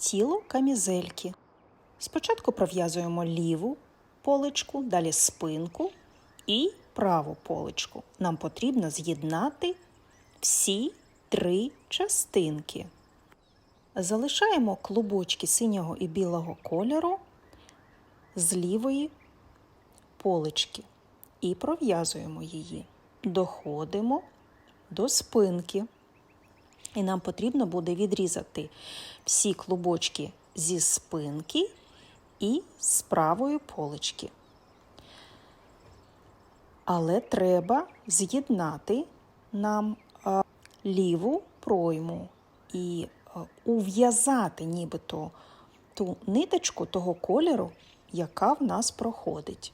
тіло камізельки. Спочатку пров'язуємо ліву поличку, далі спинку і праву поличку. Нам потрібно з'єднати всі три частинки. Залишаємо клубочки синього і білого кольору з лівої полички і пров'язуємо її. Доходимо до спинки. І нам потрібно буде відрізати всі клубочки зі спинки і з правої полички. Але треба з'єднати нам е, ліву пройму і е, ув'язати нібито ту ниточку того кольору, яка в нас проходить.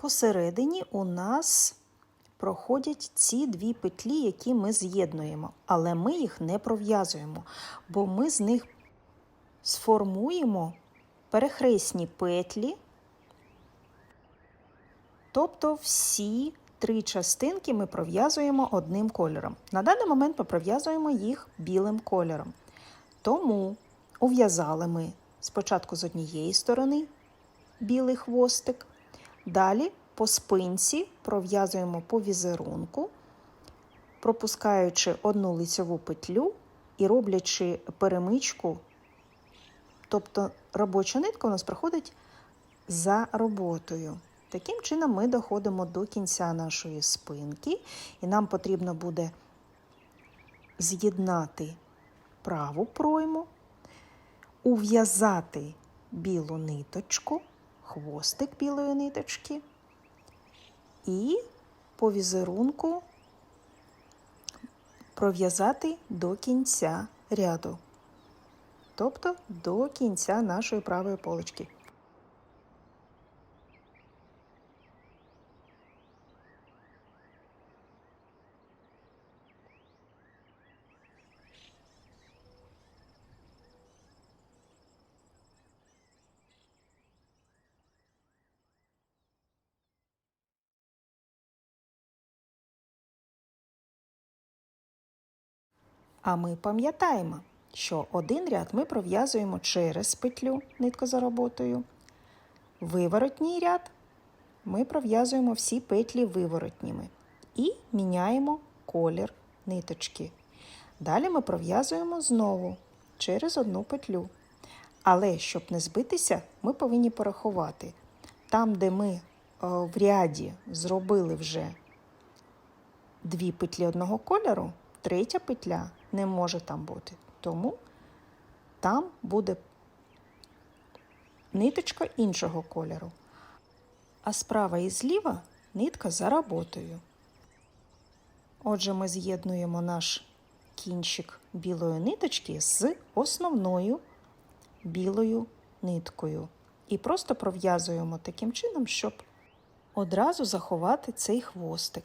Посередині у нас проходять ці дві петлі, які ми з'єднуємо, але ми їх не пров'язуємо, бо ми з них сформуємо перехресні петлі, тобто всі три частинки ми пров'язуємо одним кольором. На даний момент ми пров'язуємо їх білим кольором. Тому ув'язали ми спочатку з однієї сторони білий хвостик. Далі по спинці пров'язуємо по візерунку, пропускаючи одну лицьову петлю і роблячи перемичку, тобто робоча нитка у нас проходить за роботою. Таким чином ми доходимо до кінця нашої спинки, і нам потрібно буде з'єднати праву пройму, ув'язати білу ниточку хвостик білої ниточки і по візерунку пров'язати до кінця ряду, тобто до кінця нашої правої полочки. А ми пам'ятаємо, що один ряд ми пров'язуємо через петлю нитко за роботою. Виворотній ряд ми пров'язуємо всі петлі виворотніми і міняємо колір ниточки. Далі ми пров'язуємо знову через одну петлю. Але щоб не збитися, ми повинні порахувати. Там, де ми е, в ряді зробили вже дві петлі одного кольору, третя петля не може там бути. Тому там буде ниточка іншого кольору. А справа і зліва нитка за роботою. Отже, ми з'єднуємо наш кінчик білої ниточки з основною білою ниткою. І просто пров'язуємо таким чином, щоб одразу заховати цей хвостик.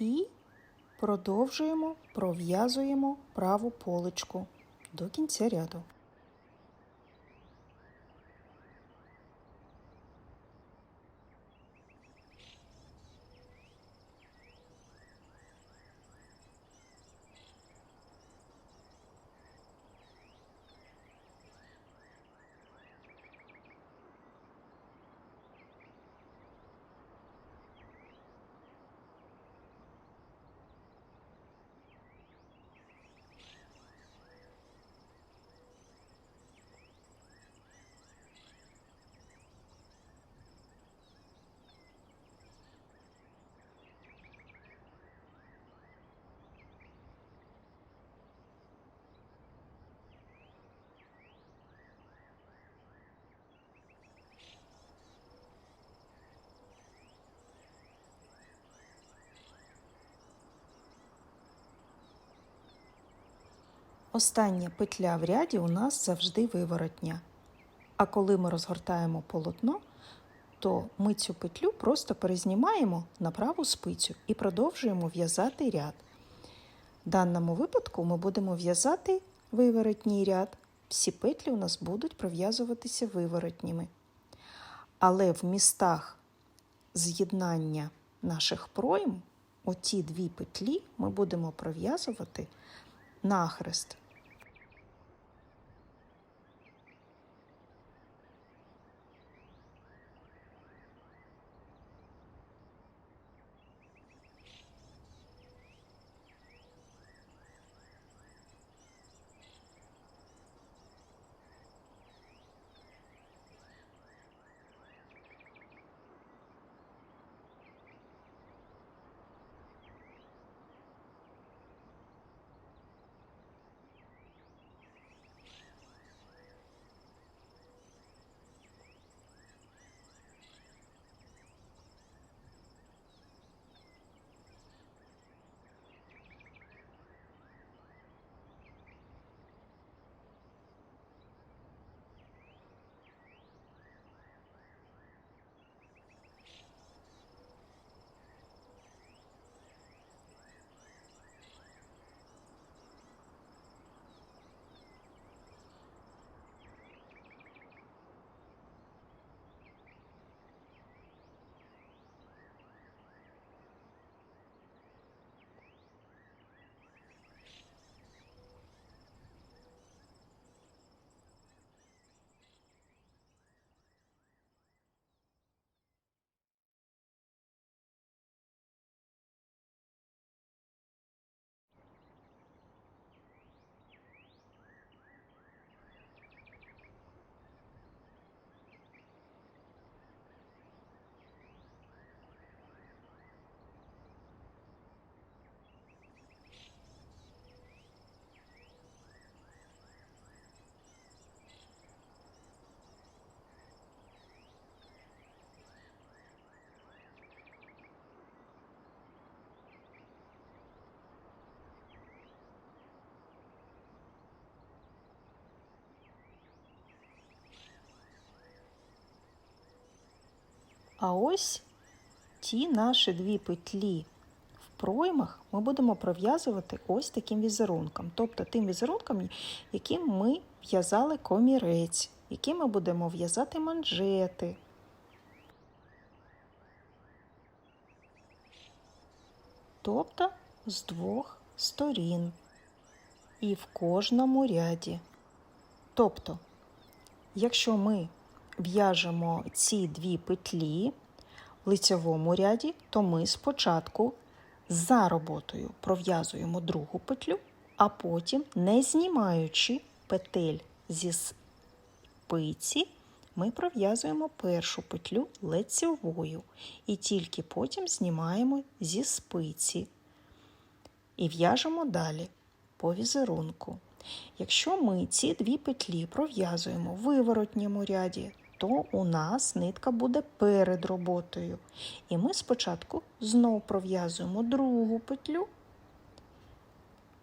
І продовжуємо, пров'язуємо праву поличку до кінця ряду. Остання петля в ряді у нас завжди виворотня. А коли ми розгортаємо полотно, то ми цю петлю просто перезнімаємо на праву спицю і продовжуємо в'язати ряд. В даному випадку ми будемо в'язати виворотній ряд. Всі петлі у нас будуть пров'язуватися виворотніми. Але в містах з'єднання наших пройм, оті дві петлі ми будемо пров'язувати нахрест. А ось ті наші дві петлі в проймах ми будемо пров'язувати ось таким візерунком. Тобто тим візерунком, яким ми в'язали комірець, яким ми будемо в'язати манжети. Тобто з двох сторін і в кожному ряді. Тобто, якщо ми в'яжемо ці дві петлі в лицьовому ряді, то ми спочатку за роботою пров'язуємо другу петлю, а потім, не знімаючи петель зі спиці, ми пров'язуємо першу петлю лицьовою і тільки потім знімаємо зі спиці і в'яжемо далі по візерунку. Якщо ми ці дві петлі пров'язуємо в виворотньому ряді, то у нас нитка буде перед роботою. І ми спочатку знову пров'язуємо другу петлю,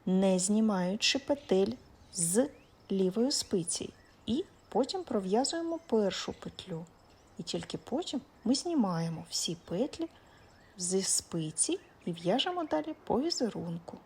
не знімаючи петель з лівої спиці. І потім пров'язуємо першу петлю. І тільки потім ми знімаємо всі петлі зі спиці і в'яжемо далі по візерунку.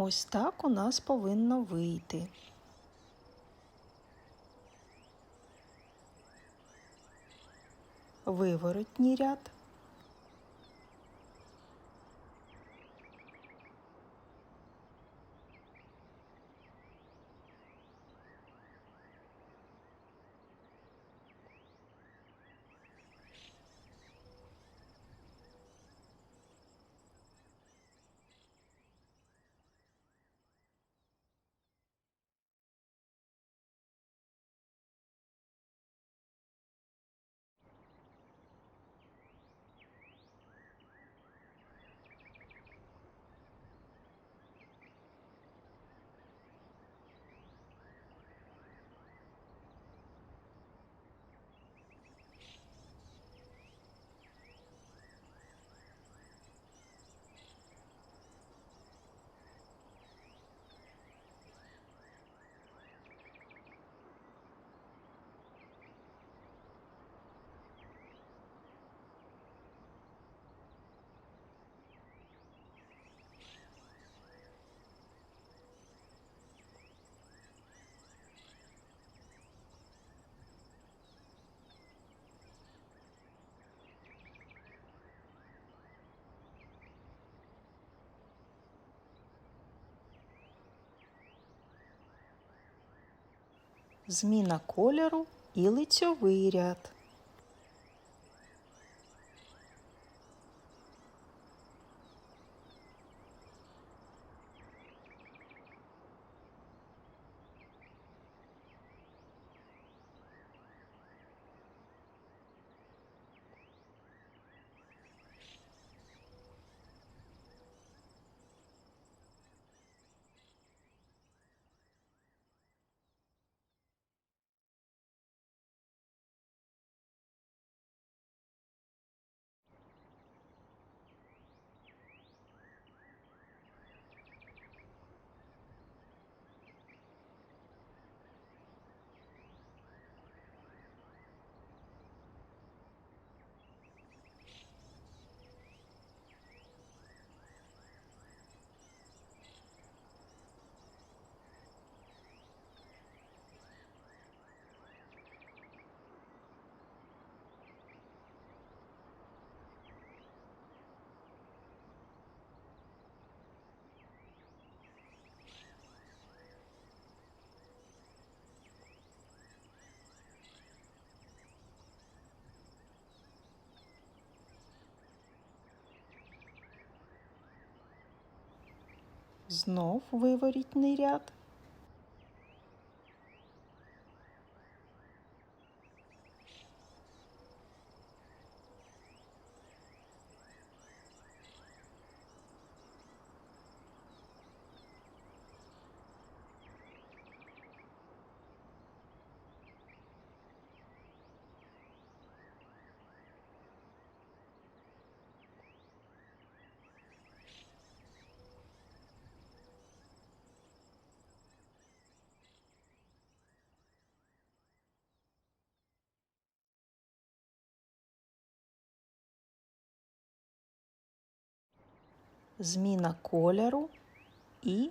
Ось так у нас повинно вийти. Виворотній ряд. Зміна кольору і лицьовий ряд. Знов виворітний ряд. Зміна кольору і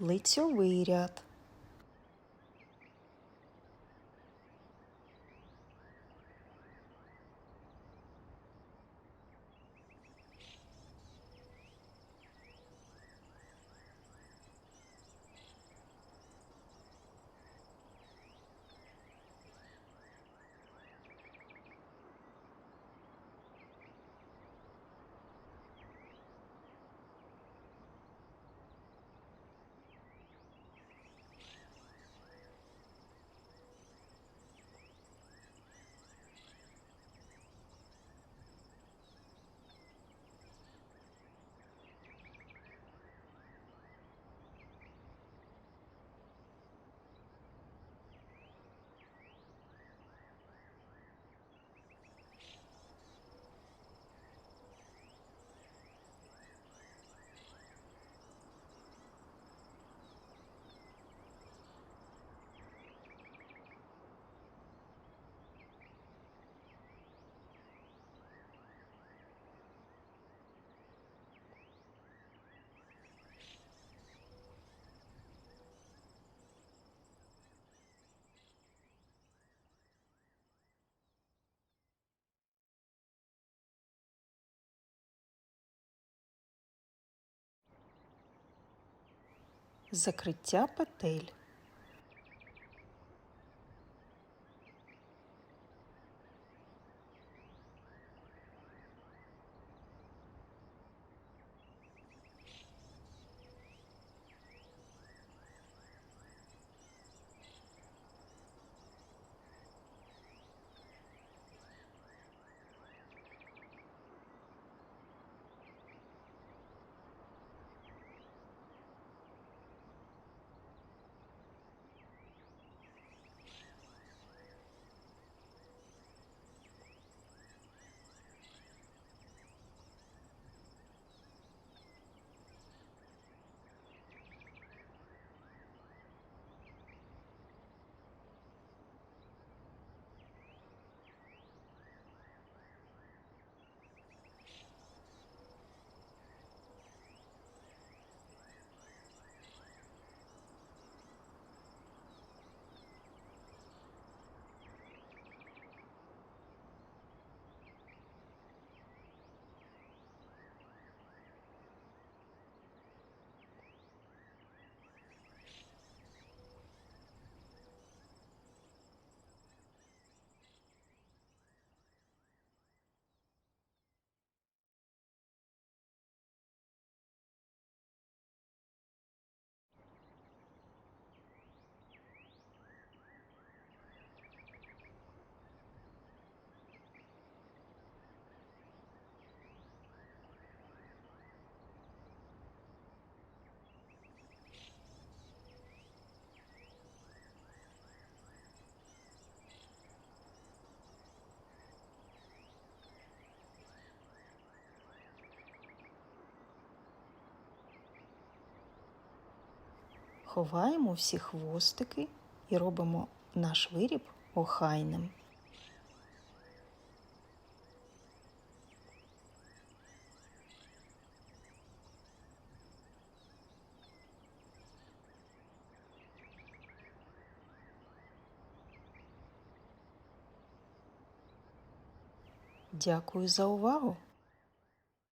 лицьовий ряд. Закриття петель. Ховаємо всі хвостики і робимо наш виріб охайним. Дякую за увагу!